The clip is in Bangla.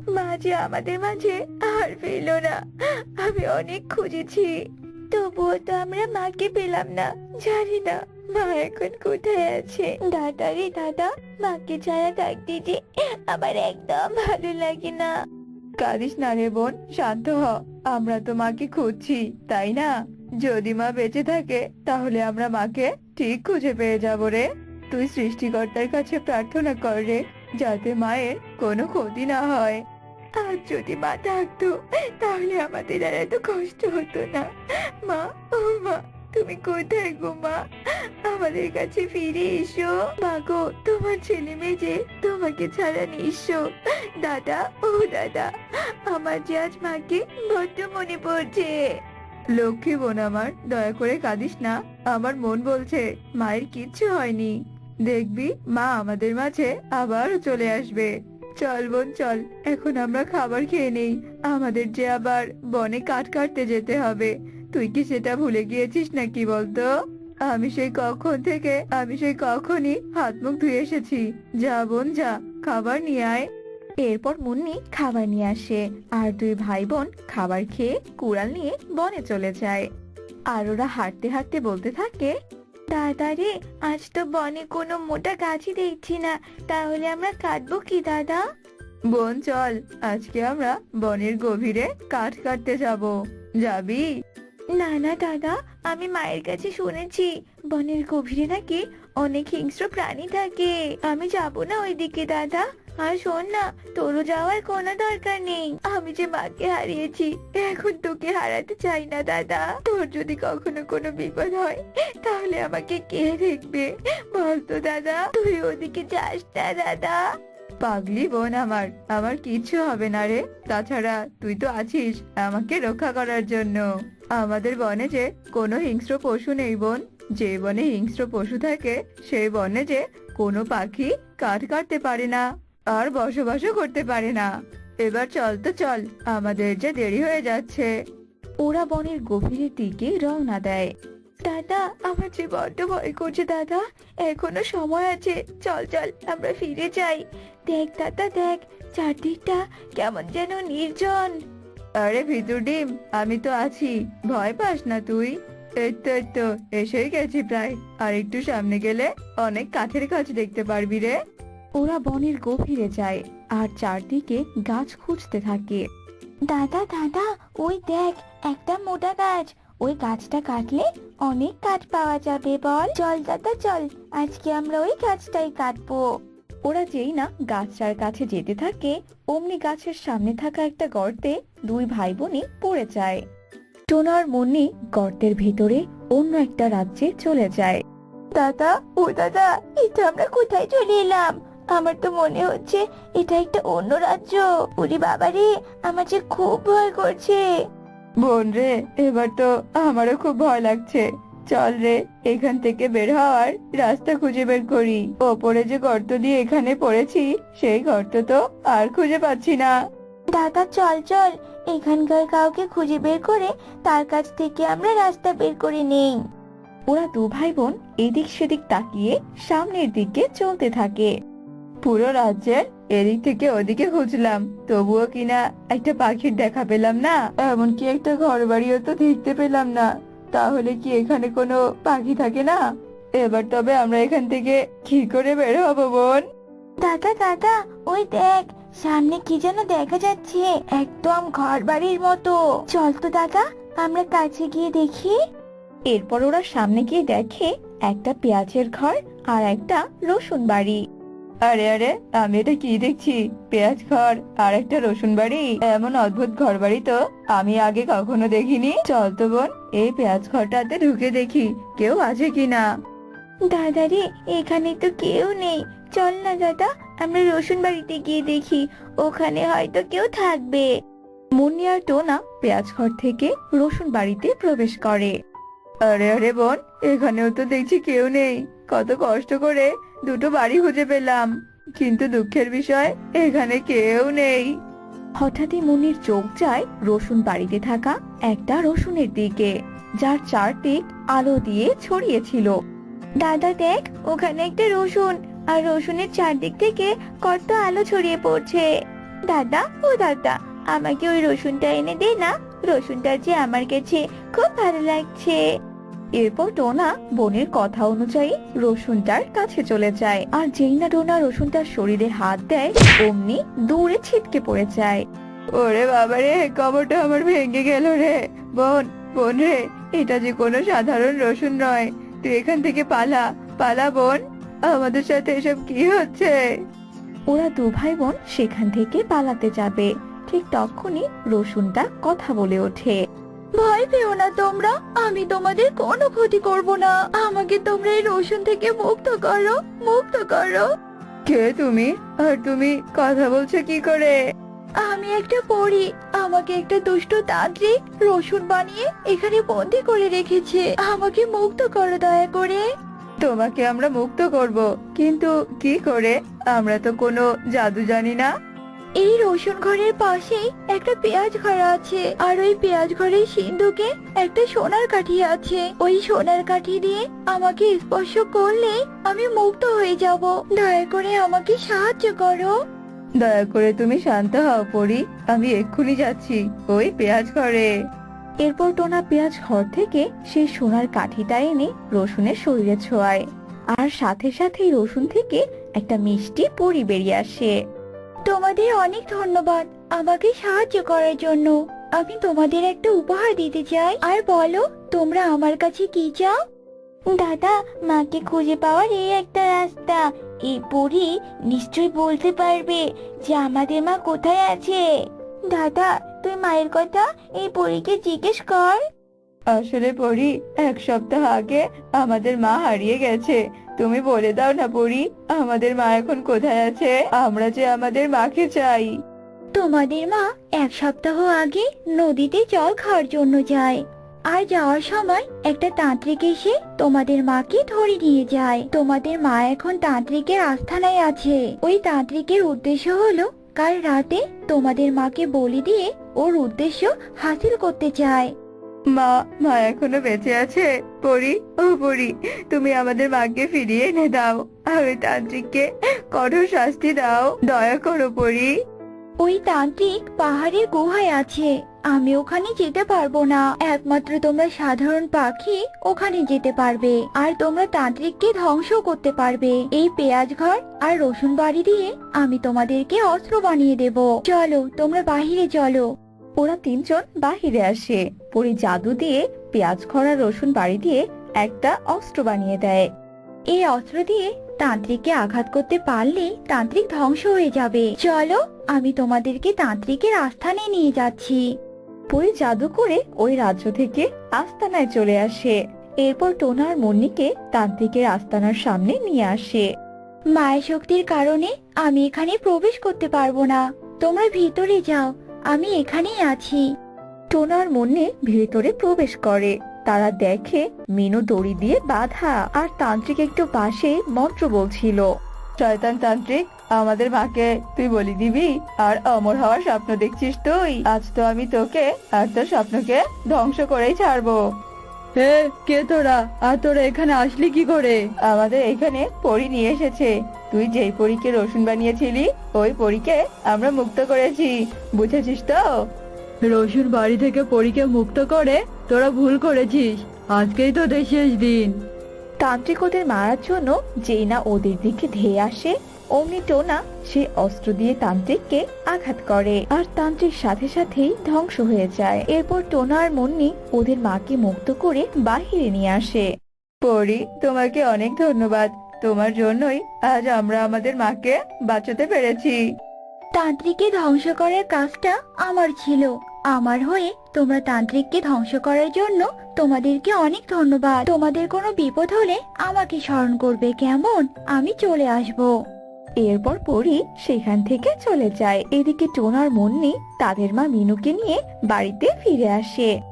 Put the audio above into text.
মা যে আমাদের মাঝে আর পেল না। আমি অনেক খুঁজেছি, তবুও তো আমরা মাকে পেলাম না। জানি না মা এখন কোথায় আছে। দাদা রে দাদা, মাকে ছাড়া থাকতে যে আমার একদম ভালো লাগে না। কাঁদিস না রে বোন, শান্ত হ। আমরা তো মাকে খুঁজছি, তাই না? যদি মা বেঁচে থাকে, তাহলে আমরা মাকে ঠিক খুঁজে পেয়ে যাব রে। তুই সৃষ্টিকর্তার কাছে প্রার্থনা কর রে। যাতে মায়ের কোনো ক্ষতি না হয়। আর যদি মা থাকতো, তাহলে আমাদের আর এত কষ্ট হতো না। মা, ও মা, তুমি কোথায় গো মা? আমাদের কাছে ফিরে এসো। মা গো, তোমার ছেলে মেয়ে যে তোমাকে ছাড়া নিঃস্ব। দাদা, ও দাদা, আমার যে আজ মাকে বড্ড মনে পড়ছে। লক্ষ্মী বোন আমার, দয়া করে কাঁদিস না। আমার মন বলছে, মায়ের কিচ্ছু হয়নি। দেখবি, মা আমাদের মাঝে আবার চলে আসবে। চল বোন, চল, এখন আমরা খাবার খেয়ে নেই। আমাদের যে আবার বনে কাঠ কাটতে যেতে হবে। তুই কি সেটা ভুলে গিয়েছিস নাকি বলতো? আমি সেই কখন থেকে, আমি সেই কখনই হাত মুখ ধুয়ে এসেছি। যা বোন, যা, খাবার নিয়ে আয়। এরপর মুন্নি খাবার নিয়ে আসে, আর দুই ভাই বোন খাবার খেয়ে কুড়াল নিয়ে বনে চলে যায়। আর ওরা হাঁটতে হাঁটতে বলতে থাকে দাদা রে আজ তো বনে কোনো মোটা গাছই দেখছি না। তাহলে আমরা কাটবো কি, দাদা? বোন, চল, আজকে আমরা বনের গভীরে কাঠ কাটতে যাব। যাবি? না না, দাদা, আমি মায়ের কাছে শুনেছি, বনের গভীরে নাকি অনেক হিংস্র প্রাণী থাকে। আমি যাব না ওইদিকে, দাদা। আর শোন না, তোরও যাওয়ার কোনো দরকার নেই। আমি যে মাকে হারিয়েছি, এখন তোকে হারাতে চাই না, দাদা। তোর যদি কখনো কোনো বিপদ হয়, তাহলে আমাকে কে দেখবে? বলতো দাদা, তুই ওদিকে যাস না, দাদা। পাগলি বোন আমার আমার কিচ্ছু হবে না রে। তাছাড়া তুই তো আছিস আমাকে রক্ষা করার জন্য। আমাদের বনে যে কোনো হিংস্র পশু নেই বোন। যে বনে হিংস্র পশু থাকে, সেই বনে যে কোনো পাখি কাঠ কাটতে পারে না। আর বসবাসও করতে পারে না। এবার চল তো চল আমাদের যে দেরি হয়ে যাচ্ছে। ওরা বনের গভীরের দিকে রওনা দেয়। দাদা আমার যে বড্ড ভয় করছে দাদা এখনও সময় আছে। চল চল আমরা ফিরে যাই। দেখ দাদা দেখ চারদিকটা কেমন যেন নির্জন। আরে ভিতর ডিম আমি তো আছি। ভয় পাস না তুই? এই তো এই তো এসেই গেছি প্রায়। আর একটু সামনে গেলে অনেক কাঠের গাছ দেখতে পারবি রে। ওরা বনের গভীরে যায় আর চারদিকে গাছ খুঁজতে থাকে। দাদা দাদা, ওই দেখ, একটা মোটা গাছ। ওই গাছটা কাটলে অনেক কাঠ পাওয়া যাবে বল। চল দাদা, চল, আজকে আমরা ওই গাছটাই কাটবো। ওরা যেই না গাছটার কাছে যেতে থাকে, অমনি গাছের সামনে থাকা একটা গর্তে দুই ভাই বোনই পড়ে যায়। টোনার মুন্নি গর্তের ভেতরে অন্য একটা রাজ্যে চলে যায়। দাদা, ও দাদা, এটা আমরা কোথায় চলে এলাম? আমার তো মনে হচ্ছে এটা একটা অন্য রাজ্য। ওরে বাবা রে আমার যে খুব ভয় করছে। বোন রে এবার তো আমারও খুব ভয় লাগছে। চল রে এখান থেকে বের হওয়ার রাস্তা খুঁজে বের করি। ওপরে যে গর্ত দিয়ে এখানে পড়েছি সেই গর্ত তো আর খুঁজে পাচ্ছি না। দাদা চল চল। এখানকার কাউকে খুঁজে বের করে তার কাছ থেকে আমরা রাস্তা বের করে নেই। ওরা দু ভাই বোন এদিক সেদিক তাকিয়ে সামনের দিকে চলতে থাকে। পুরো রাজ্যের এদিক থেকে ওদিকে খুঁজলাম। তবুও কিনা একটা পাখির দেখা পেলাম না। এমনকি একটা ঘর বাড়িও তো দেখতে পেলাম না। তাহলে কি এখানে কোনো পাখি থাকে না? এবার তবে আমরা এখান থেকে কি করে বের হব বোন? দাদা দাদা ওই দেখ সামনে কি যেন দেখা যাচ্ছে? একদম ঘর বাড়ির মতো। চল তো দাদা আমরা কাছে গিয়ে দেখি। এরপর ওরা সামনে গিয়ে দেখে একটা পেঁয়াজের ঘর আর একটা রসুন বাড়ি। আরে আরে আমি এটা কি দেখছি? পেঁয়াজ ঘর আর একটা রসুন বাড়ি? এমন অদ্ভুত ঘর বাড়ি তো আমি আগে কখনো দেখিনি। চল তো বোন এই পেঁয়াজ ঘরটাতে ঢুকে দেখি কেউ আছে কিনা? দাদা রে এখানে তো কেউ নেই। চল না দাদা আমরা রসুন বাড়িতে গিয়ে দেখি ওখানে হয়তো কেউ থাকবে। মুন্নি আর টোনা পেঁয়াজ ঘর থেকে রসুন বাড়িতে প্রবেশ করে। আরে আরে বোন এখানেও তো দেখছি কেউ নেই। কত কষ্ট করে দুটো বাড়ি খুঁজে পেলাম, কিন্তু দুঃখের বিষয় এখানে কেউ নেই। হঠাৎই মুনির চোখ যায় রসুন বাড়িতে থাকা একটা রসুনের দিকে, যার চারদিক আলো দিয়ে ছড়িয়েছিল দাদা দেখ, ওখানে একটা রসুন, আর রসুনের চারদিক থেকে কত আলো ছড়িয়ে পড়ছে। দাদা, ও দাদা, আমাকে ওই রসুনটা এনে দে না, রসুনটা যে আমার কাছে খুব ভালো লাগছে। এরপর টোনা বোনের কথা অনুযায়ী রসুনটার কাছে চলে যায়। আর যেই না টোনা রসুনটার শরীরে হাত দেয়, অমনি দূরে ছিটকে পড়ে যায়। ওরে বাবা রে, কবরটা আমার ভেঙে গেল রে। বোন বোন রে, এটা যে কোনো সাধারণ রসুন নয়। তুই এখান থেকে পালা পালা বোন। আমাদের সাথে এসব কি হচ্ছে? ওরা দু ভাই বোন সেখান থেকে পালাতে যাবে। ঠিক তখনই রসুনটা কথা বলে ওঠে। ভয় পেও না তোমরা। আমি তোমাদের কোনো ক্ষতি করব না। আমাকে তোমরা এই রসুন থেকে মুক্ত করো মুক্ত করো। কে তুমি? আর তুমি কথা বলছো কি করে? আমি একটা পড়ি আমাকে একটা দুষ্ট তান্ত্রিক রসুন বানিয়ে এখানে বন্দি করে রেখেছে। আমাকে মুক্ত করো দয়া করে। তোমাকে আমরা মুক্ত করব কিন্তু কি করে? আমরা তো কোনো জাদু জানি না। এই রসুন ঘরের পাশেই একটা পেঁয়াজ ঘর আছে। আর ওই পেঁয়াজ ঘরের সিন্ধুকে একটা সোনার কাঠি আছে। ওই সোনার কাঠি দিয়ে আমাকে স্পর্শ করলে আমি মুক্ত হয়ে যাব। দয়া করে আমাকে সাহায্য করো। দয়া করে তুমি শান্ত হও পরি। আমি এক্ষুনি যাচ্ছি ওই পেঁয়াজ ঘরে। এরপর টোনা পেঁয়াজ ঘর থেকে সেই সোনার কাঠিটা এনে রসুনের শরীরে ছোঁয়ায়। আর সাথে সাথেই রসুন থেকে একটা মিষ্টি পরি বেরিয়ে আসে। তোমাদের অনেক ধন্যবাদ আমাকে সাহায্য করার জন্য। আমি তোমাদের একটা উপহার দিতে চাই। আর বলো, তোমরা আমার কাছে কি চাও? দাদা, মাকে খুঁজে পাওয়ার এই একটা রাস্তা। এই পরি নিশ্চয় বলতে পারবে যে আমাদের মা কোথায় আছে। দাদা, তুই মায়ের কথা এই পরীকে জিজ্ঞেস কর। আসলে পরি এক সপ্তাহ আগে আমাদের মা হারিয়ে গেছে। তুমি বলে দাও না পরি আমাদের মা এখন কোথায় আছে? আমরা যে আমাদের মাকে চাই। তোমাদের মা এক সপ্তাহ আগে নদীতে জল খাওয়ার জন্য যায়। আর যাওয়ার সময় একটা তান্ত্রিক এসে তোমাদের মাকে ধরে নিয়ে যায়। তোমাদের মা এখন তান্ত্রিকের আস্থানায় আছে। ওই তান্ত্রিকের উদ্দেশ্য হলো, কাল রাতে তোমাদের মাকে বলি দিয়ে ওর উদ্দেশ্য হাসিল করতে চায়। মা মা এখনও বেঁচে আছে? পরি, ও পরি, তুমি আমাদের মাকে ফিরিয়ে এনে দাও। ওই তান্ত্রিককে কঠোর শাস্তি দাও। দয়া করো, পরি। ওই তান্ত্রিক পাহাড়ের গুহায় আছে। আমি ওখানে যেতে পারব না। একমাত্র তোমরা সাধারণ পাখি ওখানে যেতে পারবে। আর তোমরা তান্ত্রিককে ধ্বংস করতে পারবে। এই পেঁয়াজ ঘর আর রসুন বাড়ি দিয়ে আমি তোমাদেরকে অস্ত্র বানিয়ে দেব। চলো, তোমরা বাহিরে চলো। ওরা তিনজন বাহিরে আসে। পরি জাদু দিয়ে পেঁয়াজ খরা রসুন বাড়ি দিয়ে একটা অস্ত্র বানিয়ে দেয়। এই অস্ত্র দিয়ে তান্ত্রিককে আঘাত করতে পারলে তান্ত্রিক ধ্বংস হয়ে যাবে। চলো, আমি তোমাদেরকে তান্ত্রিকের আস্থানে নিয়ে যাচ্ছি। পরি জাদু করে ওই রাজ্য থেকে আস্তানায় চলে আসে। এরপর টোনার মুন্নিকে তান্ত্রিকের আস্তানার সামনে নিয়ে আসে। মায়ের শক্তির কারণে আমি এখানে প্রবেশ করতে পারব না। তোমরা ভিতরে যাও। আমি এখানেই আছি। টোনার মনে ভেতরে প্রবেশ করে। তারা দেখে মিনু দড়ি দিয়ে বাধা আর তান্ত্রিক একটু পাশে মন্ত্র বলছিল, শয়তান তান্ত্রিক, আমাদের মাকে তুই বলি দিবি আর অমর হওয়ার স্বপ্ন দেখছিস তুই। আজ তো আমি তোকে আর তোর স্বপ্নকে ধ্বংস করেই ছাড়বো। হে কে তোরা? আর তোরা এখানে আসলি কি করে? আমাদের এখানে পরি নিয়ে এসেছে। তুই যেই পরীকে রসুন বানিয়েছিলি ওই পরীকে আমরা মুক্ত করেছি। বুঝেছিস তো? রসুন বাড়ি থেকে পরীকে মুক্ত করে তোরা ভুল করেছিস। আজকেই তোদের শেষ দিন। তান্ত্রিক ওদের মারার জন্য যেই না ওদের দিকে ধেয়ে আসে অমনি টোনা সে অস্ত্র দিয়ে তান্ত্রিককে আঘাত করে। আর তান্ত্রিক সাথে সাথেই ধ্বংস হয়ে যায়। এরপর টোনা আর মুন্নি ওদের মাকে মুক্ত করে বাহিরে নিয়ে আসে। পরি, তোমাকে অনেক ধন্যবাদ। তোমার জন্যই আজ আমরা আমাদের মাকে বাঁচাতে পেরেছি। তান্ত্রিককে ধ্বংস করার কাজটা আমার ছিল। আমার হয়ে তোমরা তান্ত্রিককে ধ্বংস করার জন্য তোমাদেরকে অনেক ধন্যবাদ। তোমাদের কোনো বিপদ হলে আমাকে স্মরণ করবে, কেমন? আমি চলে আসব। এরপর পরি সেখান থেকে চলে যায়। এদিকে টোনার মন্নি তাদের মা মিনুকে নিয়ে বাড়িতে ফিরে আসে।